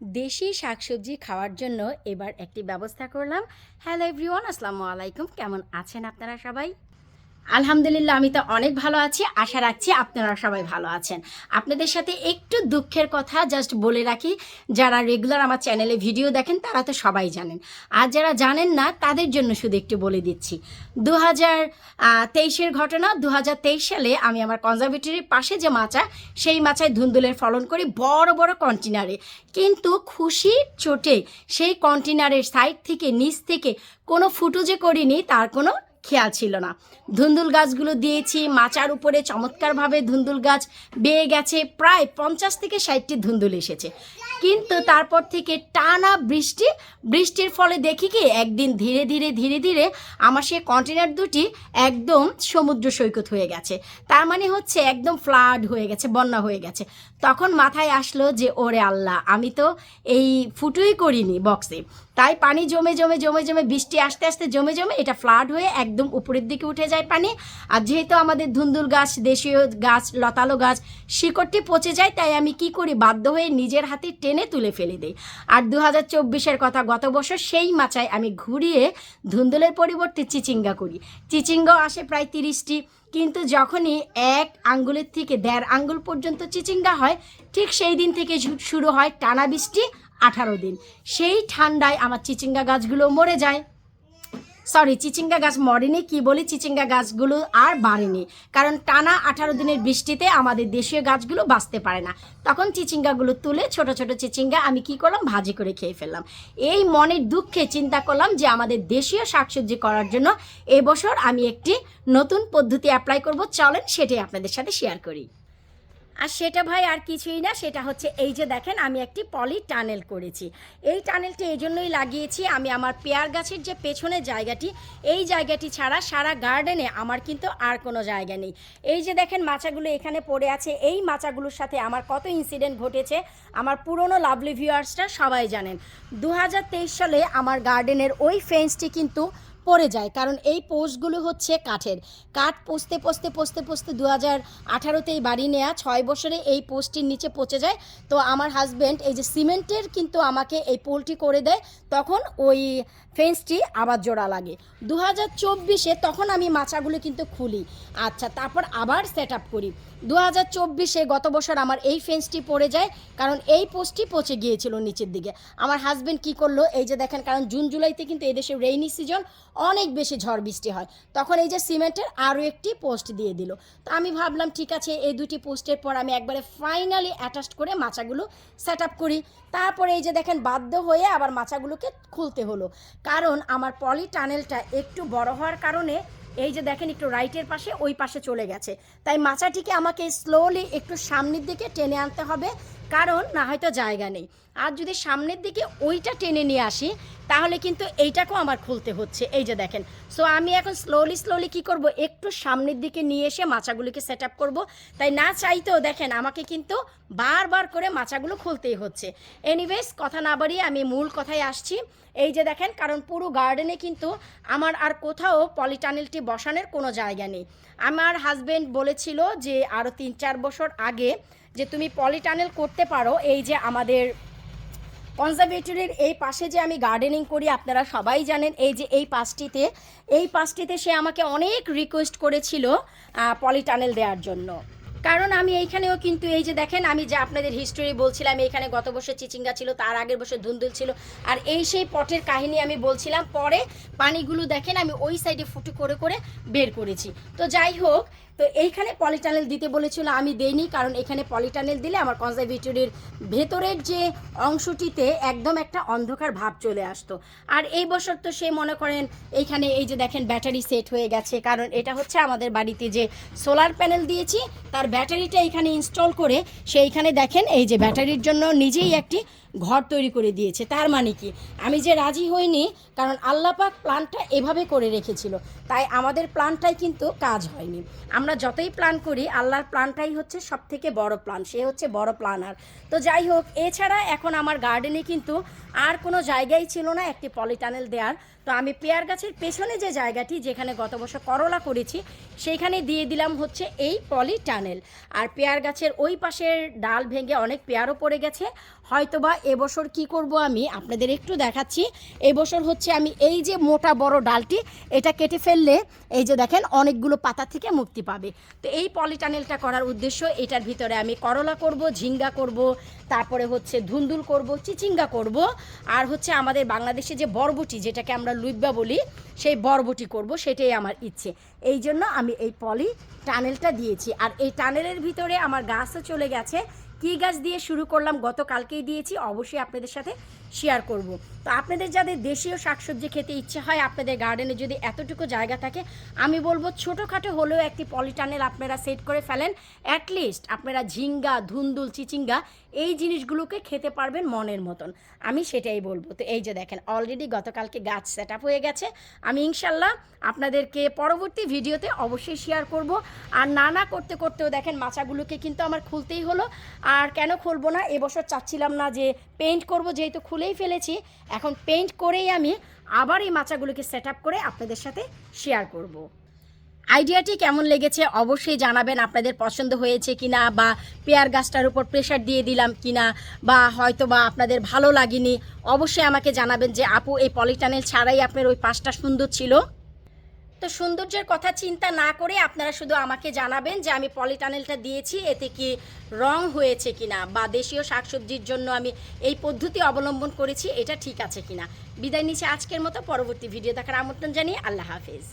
দেশি শাকসবজি খাওয়ার জন্য এবার একটি ব্যবস্থা করলাম। হ্যালো এভরিওয়ান আসসালামু আলাইকুম। কেমন আছেন আপনারা সবাই? আলহামদুলিল্লাহ, আমি তো অনেক ভালো আছি। আশা রাখছি আপনারা সবাই ভালো আছেন। আপনাদের সাথে একটু দুঃখের কথা জাস্ট বলে রাখি, যারা রেগুলার আমার চ্যানেলে ভিডিও দেখেন, তারা তো সবাই জানেন। আর যারা জানেন না, তাদের জন্য শুধু একটু বলে দিচ্ছি। দু হাজার তেইশের ঘটনা দু হাজার তেইশ সালে আমি আমার কনজারভেটরির পাশে যে মাচা, সেই মাচায় ধুন্দুলের ফলন করি বড় বড় কন্টেনারে কিন্তু খুশির চোটে সেই কন্টেনারের সাইড থেকে, নিচ থেকে কোনো ফুটো যে করিনি, তার কোনো খেয়াল ছিল না। ধুন্দুল গাছগুলো দিয়েছি, মাচার উপরে চমৎকারভাবে ধুন্দুল গাছ বেয়ে গেছে, প্রায় পঞ্চাশ থেকে ষাটটি ধুন্দুল এসেছে। কিন্তু তারপর থেকে টানা বৃষ্টি, বৃষ্টির ফলে দেখি কি, একদিন ধীরে ধীরে ধীরে ধীরে আমার সেই কন্টেনার দুটি একদম সমুদ্র সৈকত হয়ে গেছে। তার মানে হচ্ছে একদম ফ্লাড হয়ে গেছে, বন্যা হয়ে গেছে। তখন মাথায় আসলো যে, ওরে আল্লাহ, আমি তো এই ফুটোই করিনি বক্সে তাই পানি জমে জমে জমে জমে বৃষ্টি আস্তে আস্তে, জমে জমে এটা ফ্লাড হয়ে একদম উপরের দিকে উঠে যায় পানি। আর যেহেতু আমাদের ধুন্দুল গাছ, দেশীয় গাছ, লতালো গাছ শিকড়টি পচে যায়, তাই আমি কি করি, বাধ্য হয়ে নিজের হাতে টেনে তুলে ফেলে দিই। আর দু হাজার চব্বিশের কথা গত বছর সেই মাচায় আমি ঘুরিয়ে ধুন্দুলের পরিবর্তে চিচিঙ্গা করি। চিচিঙ্গাও আসে প্রায় তিরিশটি, কিন্তু যখনই এক আঙ্গুলের থেকে দেড় আঙ্গুল পর্যন্ত চিচিঙ্গা হয়, ঠিক সেই দিন থেকে শুরু হয় টানা বৃষ্টি আঠারো দিন। সেই ঠান্ডায় আমার চিচিঙ্গা গাছগুলো মরে যায়। সরি চিচিঙ্গা গাছ মরেনি, কি বলি, চিচিঙ্গা গাছগুলো আর বাড়েনি। কারণ টানা আঠারো দিনের বৃষ্টিতে আমাদের দেশীয় গাছগুলো বাঁচতে পারে না। তখন চিচিঙ্গাগুলো তুলে ছোট ছোট চিচিঙ্গা আমি কি করলাম, ভাজি করে খেয়ে ফেললাম। এই মনের দুঃখে চিন্তা করলাম যে আমাদের দেশীয় শাকসবজি করার জন্য এবছর আমি একটি নতুন পদ্ধতি অ্যাপ্লাই করব। চলেন, সেটাই আপনাদের সাথে শেয়ার করি। আর সেটা ভাই আর কিছুই না, সেটা হচ্ছে এই যে দেখেন আমি একটি পলি টানেল করেছি। এই টানেলটি এই জন্যই লাগিয়েছি, আমি আমার পেয়ার গাছের যে পেছনের জায়গাটি, এই জায়গাটি ছাড়া সারা গার্ডেনে আমার কিন্তু আর কোনো জায়গা নেই। এই যে দেখেন মাচাগুলো এখানে পড়ে আছে, এই মাচাগুলোর সাথে আমার কত ইনসিডেন্ট ঘটেছে, আমার পুরনো লাভলি ভিউয়ার্সরা সবাই জানেন। দু হাজার তেইশ সালে আমার গার্ডেনের ওই ফেন্সটি কিন্তু পড়ে যায়, কারণ এই পোস্টগুলো হচ্ছে কাঠের। কাঠ পোস্তে পোস্তে পোস্তে পোস্তে দু হাজার আঠারোতেই বাড়ি নেওয়া ছয় বছরে এই পোস্টটির নিচে পচে যায়। তো আমার হাজব্যান্ড এই যে সিমেন্টের কিন্তু আমাকে এই পোলটি করে দেয়, তখন ওই ফেন্সটি আবার জোড়া লাগে। দু হাজার চব্বিশে তখন আমি মাচাগুলো কিন্তু খুলি। আচ্ছা তারপর আবার সেট আপ করি। দু হাজার চব্বিশে গত বছর আমার এই ফেন্সটি পড়ে যায়, কারণ এই পোস্টটি পচে গিয়েছিল নিচের দিকে। আমার হাজব্যান্ড কি করল, এই যে দেখেন, কারণ জুন জুলাইতে কিন্তু এদেশে রেইনি সিজন, অনেক বেশি ঝড় বৃষ্টি হয়। তখন এই যে সিমেন্টের আরও একটি পোস্ট দিয়ে দিল। তো আমি ভাবলাম, ঠিক আছে, এই দুটি পোস্টের পর আমি একবারে ফাইনালি অ্যাটাচ করে মাচাগুলো সেট আপ করি। তারপরে এই যে দেখেন, বাধ্য হয়ে আবার মাচাগুলোকে খুলতে হলো। কারণ আমার পলি টানেলটা একটু বড় হওয়ার কারণে এই যে দেখেন একটু রাইটের পাশে, ওই পাশে চলে গেছে। তাই মাচাটিকে আমাকে স্লোলি একটু সামনের দিকে টেনে আনতে হবে। কারণ না হয়তো জায়গা নেই। আর যদি সামনের দিকে ওইটা টেনে নিয়ে আসি, তাহলে কিন্তু এইটাকেও আমার খুলতে হচ্ছে। এই যে দেখেন সো আমি এখন স্লোলি স্লোলি কি করব? একটু সামনের দিকে নিয়ে এসে মাচাগুলিকে সেট আপ করব। তাই না চাইতেও দেখেন, আমাকে কিন্তু বারবার করে মাচাগুলো খুলতেই হচ্ছে। এনিওয়েজ কথা না বাড়িয়ে আমি মূল কথায় আসছি। এই যে দেখেন, কারণ পুরো গার্ডেনে কিন্তু আমার আর কোথাও পলিটানেলটি বসানোর কোনো জায়গা নেই। আমার হাজব্যান্ড বলেছিল যে আরও তিন চার বছর আগে যে তুমি পলিটানেল করতে পারো, এই যে আমাদের কনজারভেটরির এই পাশে যে আমি গার্ডেনিং করি, আপনারা সবাই জানেন, এই যে এই পাশটিতে এই পাশটিতে সে আমাকে অনেক রিকোয়েস্ট করেছিল পলিটানেল দেওয়ার জন্য। কারণ আমি এইখানেও কিন্তু এই যে দেখেন, আমি যে আপনাদের হিস্টোরি বলছিলাম, এইখানে গত বছর চিচিঙ্গা ছিল, তার আগের বছর ধুন্দুল ছিল, আর এই সেই পটের কাহিনী আমি বলছিলাম। পরে পানিগুলো দেখেন, আমি ওই সাইডে ফুটো করে করে বের করেছি। তো যাই হোক, তো এইখানে পলিটানেল দিতে বলেছিল, আমি দেইনি, কারণ এখানে পলিটানেল দিলে আমার কনজারভেটরির ভেতরের যে অংশটিতে একদম একটা অন্ধকার ভাব চলে আসতো। আর এই বছর তো সে মনে করেন, এইখানে এই যে দেখেন ব্যাটারি সেট হয়ে গেছে, কারণ এটা হচ্ছে আমাদের বাড়িতে যে সোলার প্যানেল দিয়েছি, তার ব্যাটারিটা এখানে ইনস্টল করে সেইখানে দেখেন এই যে ব্যাটারির জন্য নিজেই একটি ঘর তৈরি করে দিয়েছে, তার মানে কি? আমি যে রাজি হইনি, কারণ আল্লাপাক প্ল্যানটা এভাবে করে রেখেছিল। তাই আমাদের প্ল্যানটাই কিন্তু কাজ হয়নি। আমরা যতই প্ল্যান করি, আল্লাহর প্ল্যানটাই হচ্ছে সব থেকে বড় প্ল্যান সে হচ্ছে বড় প্ল্যানার তো যাই হোক, এছাড়া এখন আমার গার্ডেনে কিন্তু আর কোনো জায়গাই ছিল না, একটি পলিটানেল দেওয়ার তো আমি পেয়ার গাছের পেছনে যে জায়গাটি, যেখানে গত বছর করলা করেছি, সেইখানে দিয়ে দিলাম হচ্ছে এই পলি টানেল আর পেয়ার গাছের ওই পাশের ডাল ভেঙে অনেক পেয়ারও পড়ে গেছে। হয়তোবা এবছর কি করব আমি? আপনাদের একটু দেখাচ্ছি। এবছর হচ্ছে আমি এই যে মোটা বড় ডালটি, এটা কেটে ফেললে এই যে দেখেন অনেকগুলো পাতা থেকে মুক্তি পাবে। তো এই পলিটানেলটা করার উদ্দেশ্য এটার ভিতরে আমি করলা করব, ঝিঙ্গা করব, তারপরে হচ্ছে ধুন্দুল করব, চিচিঙ্গা করব, আর হচ্ছে আমাদের বাংলাদেশে যে বরবটি, যেটাকে আমরা লুইব্বা বলি, সেই বরবটি করব, সেটাই আমার ইচ্ছে। এই জন্য আমি এই পলি টানেলটা দিয়েছি। আর এই টানেলের ভিতরে আমার গাছও চলে গেছে। কী গাছ দিয়ে শুরু করলাম গতকালকেই দিয়েছি অবশ্যই আপনাদের সাথে শেয়ার করব। তো আপনাদের যাদের দেশীয় শাকসবজি খেতে ইচ্ছে হয় আপনাদের গার্ডেনে যদি এতটুকু জায়গা থাকে, আমি বলব ছোটোখাটো হলেও একটি পলিটানেল আপনারা সেট করে ফেলেন। অ্যাটলিস্ট আপনারা ঝিঙ্গা, ধুন্দুল, চিচিঙ্গা এই জিনিসগুলোকে খেতে পারবেন মনের মতন। আমি সেটাই বলব। তো এই যে দেখেন অলরেডি গতকালকে গাছ সেট আপ হয়ে গেছে। আমি ইনশাল্লাহ আপনাদেরকে পরবর্তী ভিডিওতে অবশ্যই শেয়ার করব। আর না না করতে করতেও দেখেন মাচাগুলোকে কিন্তু আমার খুলতেই হলো। আর কেন খুলবো না? এবছর চাচ্ছিলাম না যে পেন্ট করব, যেহেতু খুলেই ফেলেছি। এখন পেন্ট করেই আমি আবার এই মাচাগুলোকে সেট করে আপনাদের সাথে শেয়ার করব। আইডিয়াটি কেমন লেগেছে অবশ্যই জানাবেন। আপনাদের পছন্দ হয়েছে কি না বা পেয়ার গাছটার উপর প্রেশার দিয়ে দিলাম কি না বা হয়তো বা আপনাদের ভালো লাগেনি, অবশ্যই আমাকে জানাবেন যে, আপু, এই পলিটানেল ছাড়াই আপনার ওই পাশটা সুন্দর ছিল। তো সৌন্দর্যের কথা চিন্তা না করে আপনারা শুধু আমাকে জানাবেন যে আমি পলিটানেলটা দিয়েছি, এতে কি রং হয়েছে কিনা বা দেশীয় শাকসবজির জন্য আমি এই পদ্ধতি অবলম্বন করেছি, এটা ঠিক আছে কিনা। বিদায় নিচ্ছে আজকের মতো, পরবর্তী ভিডিও দেখার আমন্ত্রণ জানিয়ে আল্লাহ হাফেজ।